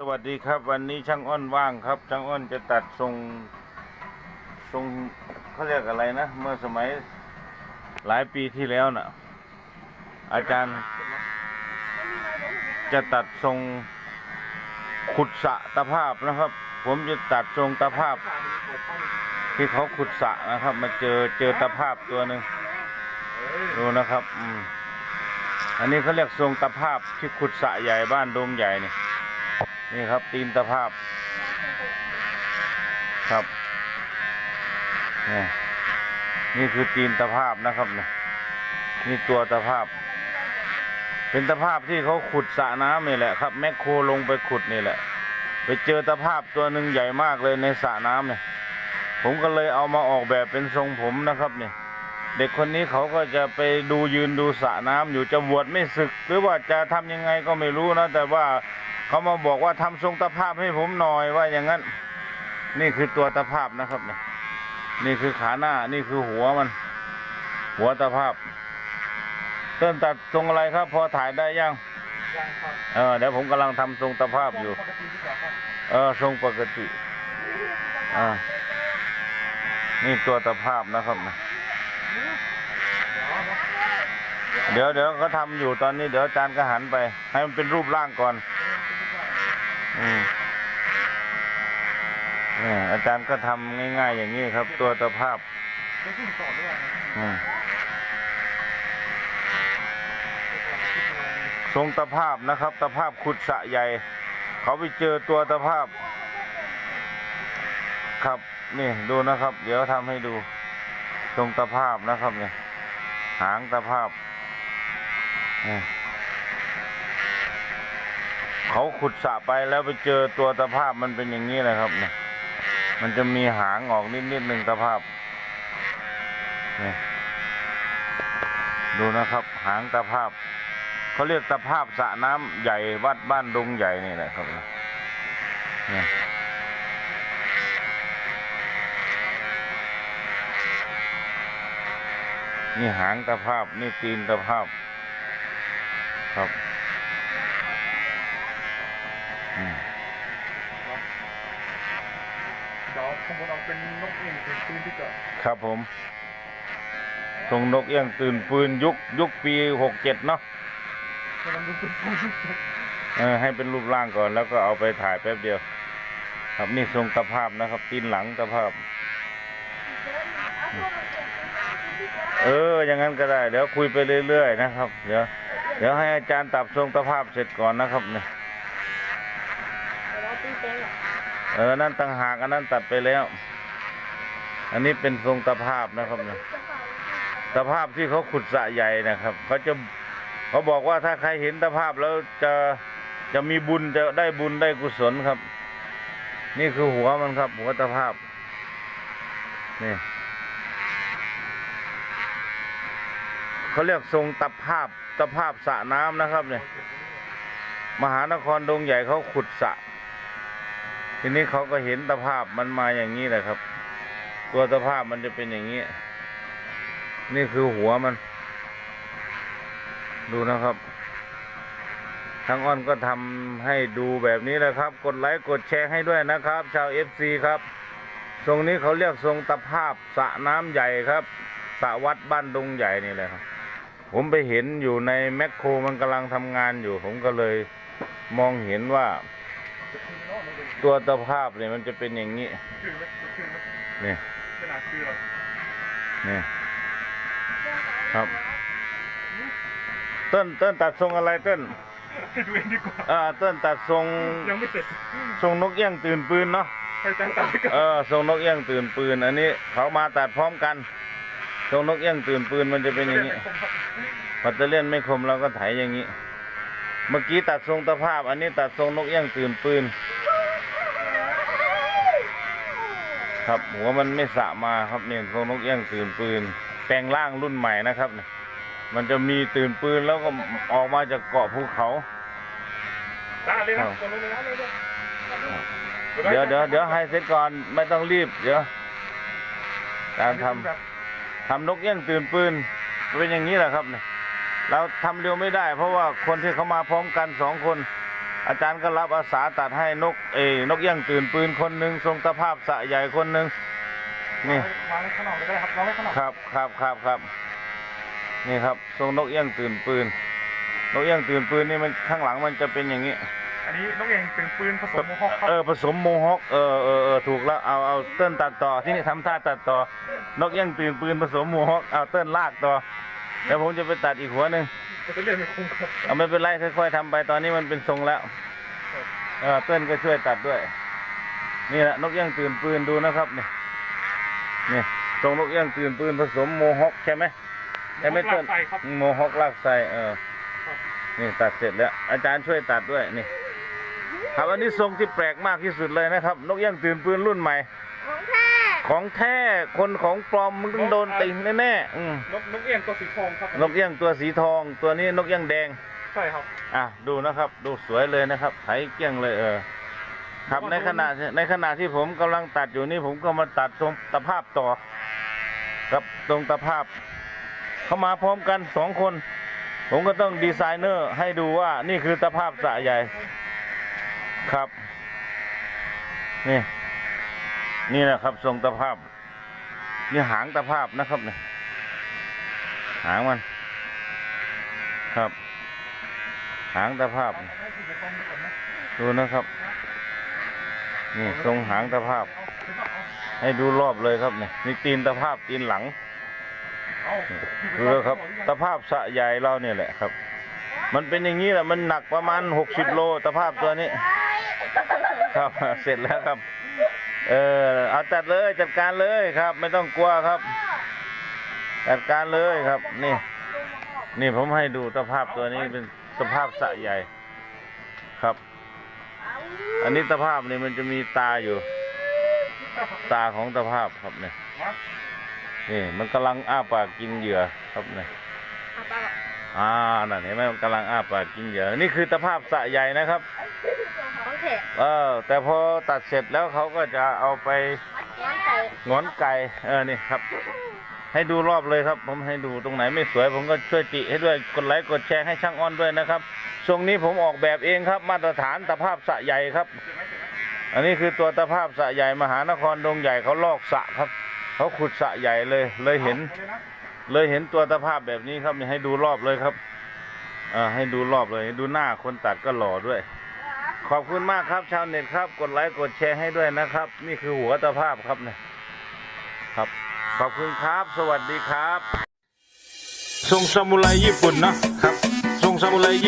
สวัสดีครับ วันนี้ช่างอ้อนว่างครับ ช่างอ้อนจะตัดทรงทรงเขาเรียกอะไรนะ เมื่อสมัยหลายปีที่แล้วน่ะ อาจารย์จะตัดทรงขุดสะตะภาพนะครับ ผมจะตัดทรงตะภาพ ที่เขาขุดสะนะครับ มาเจอเจอตะภาพตัวหนึ่งดูนะครับ อืมอันนี้เขาเรียกทรงตะภาพที่ขุดสะใหญ่บ้านดงใหญ่เนี่ย นี่ครับตีนตะภาพครับนี่นี่คือตีนตะภาพนะครับนี่ยนี่ตัวตะภาพ เป็นตะภาพที่เขาขุดสระน้ำนี่แหละครับ แมคโครลงไปขุดนี่แหละ ไปเจอตะภาพตัวหนึ่งใหญ่มากเลยในสระน้ำเนี่ยผมก็เลยเอามาออกแบบเป็นทรงผมนะครับเนี่ยเด็กคนนี้เขาก็จะไปดูยืนดูสระน้ำอยู่จะบวชไม่ศึก หรือว่าจะทำยังไงก็ไม่รู้นะ แต่ว่า เขามาบอกว่าทำทรงตะภาพให้ผมหน่อยว่าอย่างนั้น นี่คือตัวตะภาพนะครับเนี่ยนี่คือขาหน้านี่คือหัวมัน หัวตะภาพเต้นตัดทรงอะไรครับ พอถ่ายได้ยังเออเดี๋ยวผมกำลังทำทรงตะภาพอยู่ เออทรงปกติอ่านี่ตัวตะภาพนะครับนะเดี๋ยวเดี๋ยวก็ทำอยู่ตอนนี้เดี๋ยวอาจารย์ก็หันไป ให้มันเป็นรูปร่างก่อน อืม นี่อารก็ทำง่าย ๆ อย่างนี้ครับ ตัวตะภาพทรงตะภาพนะครับตะภาพขุดสะใหญ่ เขาไปเจอตัวตะภาพ ครับนี่ดูนะครับ เดี๋ยวทำให้ดู ทรงตะภาพนะครับเนี่ยหางตะภาพเขาขุดสะไปแล้วไปเจอตัวตะภาพมันเป็นอย่างนี้นะครับเนี่ย มันจะมีหางออกนิดนิดหนึ่งตะภาพนี่ดูนะครับ หางตะภาพเขาเรียกตะภาพสระน้ำใหญ่วัดบ้านดงใหญ่นี่แหละครับนี่นี่หางตะภาพ นี่ตีนตะภาพ ครับ อืม เดี๋ยว ข้างบนเอาเป็นนกเองเป็นปืนที่เกิดครับผมทรงนกเอี้ยงตื่นปืนยุคยุคปีหกเจ็ดเนาะกำลังดูเป็นปืนเออให้เป็นรูปร่างก่อนแล้วก็เอาไปถ่ายแป๊บเดียว ครับนี่ทรงตะภาพนะครับ ตีนหลังตะภาพ เออ อย่างนั้นก็ได้ เดี๋ยวคุยไปเรื่อยๆนะครับ เดี๋ยว เดี๋ยวให้อาจารย์ตับทรงตะภาพเสร็จก่อนนะครับเนี่ย เออ นั่นต่างหากอันนั้นตัดไปแล้ว อันนี้เป็นทรงตะภาพนะครับเนี่ยตะภาพที่เขาขุดสะใหญ่นะครับเขาจะเขาบอกว่าถ้าใครเห็นตะภาพแล้วจะจะมีบุญจะได้บุญได้กุศลครับ นี่คือหัวมันครับ หัวตะภาพนี่เขาเรียกทรงตะภาพตะภาพสระน้ำนะครับเนี่ยมหานครดงใหญ่เขาขุดสระ ทีนี้เขาก็เห็นตะภาพมันมาอย่างนี้แหละครับ ตัวตะภาพมันจะเป็นอย่างนี้ นี่คือหัวมัน ดูนะครับทางอ้อนก็ทำให้ดูแบบนี้แหละครับ กดไลค์กดแชร์ให้ด้วยนะครับ ชาวเอฟซีครับ ทรงนี้เขาเรียกทรงตะภาพสระน้ำใหญ่ครับสระวัดบ้านดงใหญ่นี่แหละครับ ผมไปเห็นอยู่ในแมคโครมันกำลังทำงานอยู่ ผมก็เลยมองเห็นว่า ตัวตะภาพเนี่ยมันจะเป็นอย่างนี้ชื่อไหมชื่อไหมนี่ขนาดชื่อเรานี่ครับ เต้นเต้นตัดทรงอะไรเต้นให้ดูเองดีกว่าอ่าเต้นตัดทรงยังไม่เสร็จทรงนกเอี้ยงตื่นปืนเนาะให้อาจารย์ตัดให้ก่อนเออทรงนกเอี้ยงตื่นปืน อันนี้เขามาตัดพร้อมกันทรงนกเอี้ยงตื่นปืนมันจะเป็นอย่างนี้ปัตเตอร์เลียนไม่คมเราก็ไถอย่างนี้ เมื่อกี้ตัดทรงตะภาพ อันนี้ตัดทรงนกเอี้ยงตื่นปืน ครับหัวมันไม่สะมาครับเนี่ยทรงนกเอี้ยงตื่นปืน แปลงร่างรุ่นใหม่นะครับเนี่ยมันจะมีตื่นปืนแล้วก็ออกมาจากเกาะภูเขาได้เลยนะกดลงเลยนะเดี๋ยวเดี๋ยวเดี๋ยวให้เสร็จก่อนไม่ต้องรีบ เดี๋ยวการทำทำนกเอี้ยงตื่นปืนเป็นอย่างนี้แหละครับเนี่ย เราทำเร็วไม่ได้ เพราะว่าคนที่เขามาพร้อมกันสองคน อาจารย์ก็รับอาสาตัดให้นกเอนกเอี้ยงตื่นปืนคนหนึ่งทรงตะภาพสะใหญ่คนหนึ่งนี่วางไว้ข้างนอกเลยก็ได้ครับวางไว้ข้างนอกครับครับครับครับนี่ครับทรงนกเอี้ยงตื่นปืน นกเอี้ยงตื่นปืนนี่มันข้างหลังมันจะเป็นอย่างนี้ อันนี้นกเองเป็นปืนผสมโมฮอคครับเออผสมโมฮอคเออเออเออถูกแล้วเอาเอาเติ้ลตัดต่อที่นี่ทำท่าตัดต่อ นกเอี้ยงตื่นปืนผสมโมฮอคเอาเติ้ลลากต่อ แล้วผมจะไปตัดอีกหัวหนึ่งจะเรียกไม่คุ้มครับเอาไม่เป็นไรค่อยๆทำไปตอนนี้มันเป็นทรงแล้วเออเติ้ลก็ช่วยตัดด้วย นี่แหละนกเอี้ยงตื่นปืนดูนะครับนี่นี่ทรงนกเอี้ยงตื่นปืนผสมโมฮอคใช่ไหมใช่ไหมเติ้ลใส่ครับโมฮอคลากไส้เออนี่ตัดเสร็จแล้ว อาจารย์ช่วยตัดด้วยนี่ ครับอันนี้ทรงที่แปลกมากที่สุดเลยนะครับ นกเอี้ยงตื่นปืนรุ่นใหม่ ของแท้ของแท้คนของปลอมมึงต้องโดนติงแน่ๆอืมนกนกเอียงตัวสีทองครับนกเอี้ยงตัวสีทอง ตัวนี้นกเอี้ยงแดงใช่ครับอะดูนะครับ ดูสวยเลยนะครับไถเกี้ยงเลยเออครับในขณะในขณะที่ผมกำลังตัดอยู่นี่ผมก็มาตัดตรงตะภาพต่อกับตรงตะภาพ เข้ามาพร้อมกันสองคน ผมก็ต้องดีไซเนอร์ให้ดูว่านี่คือตะภาพสระใหญ่ครับนี่ นี่นะครับ ทรงตะภาพ นี่หางตะภาพนะครับเนี่ยหางมันครับ หางตะภาพ ดูนะครับ นี่ทรงหางตะภาพ ให้ดูรอบเลยครับเนี่ยนี่ตีนตะภาพตีนหลังเอาดูแล้วครับตะภาพสะใหญ่เราเนี่ยแหละครับ มันเป็นอย่างนี้แหละมันหนักประมาณหกสิบโลตะภาพตัวนี้ ครับเสร็จแล้วครับ เออเอาจัดเลยจัดการเลยครับ ไม่ต้องกลัวครับ จัดการเลยครับ นี่ นี่ผมให้ดูตะภาพตัวนี้เป็นสภาพสะใหญ่ครับ อันนี้ตะภาพนี่มันจะมีตาอยู่ ตาของตะภาพครับเนี่ยนี่มันกำลังอ้าปากกินเหยื่อครับเนี่ยอ่านั่นเห็นไหมมันกำลังอ้าปากกินเหยื่อนี่คือตะภาพสะใหญ่นะครับของแท้ เออแต่พอตัดเสร็จแล้วเขาก็จะเอาไปงอนไก่เออนี่ครับ ให้ดูรอบเลยครับ ผมให้ดูตรงไหนไม่สวย ผมก็ช่วยติให้ด้วยกดไลค์กดแชร์ให้ช่างอ้อนด้วยนะครับทรงนี้ผมออกแบบเองครับ มาตรฐานตะภาพสะใหญ่ครับ อันนี้คือตัวตะภาพสะใหญ่มหานครดงใหญ่เขาลอกสะครับเขาขุดสะใหญ่เลยเลยเห็น เลยเห็นตัวตะภาพแบบนี้ครับมีให้ดูรอบเลยครับอ่าให้ดูรอบเลยดูหน้าคนตัดก็หล่อด้วย ขอบคุณมากครับ ชาวเน็ตครับ กดไลค์กดแชร์ให้ด้วยนะครับ นี่คือหัวตะภาพครับเนี่ยครับ ขอบคุณครับ สวัสดีครับ ทรงซามูไรญี่ปุ่นเนาะครับ ทรงซามูไรญี่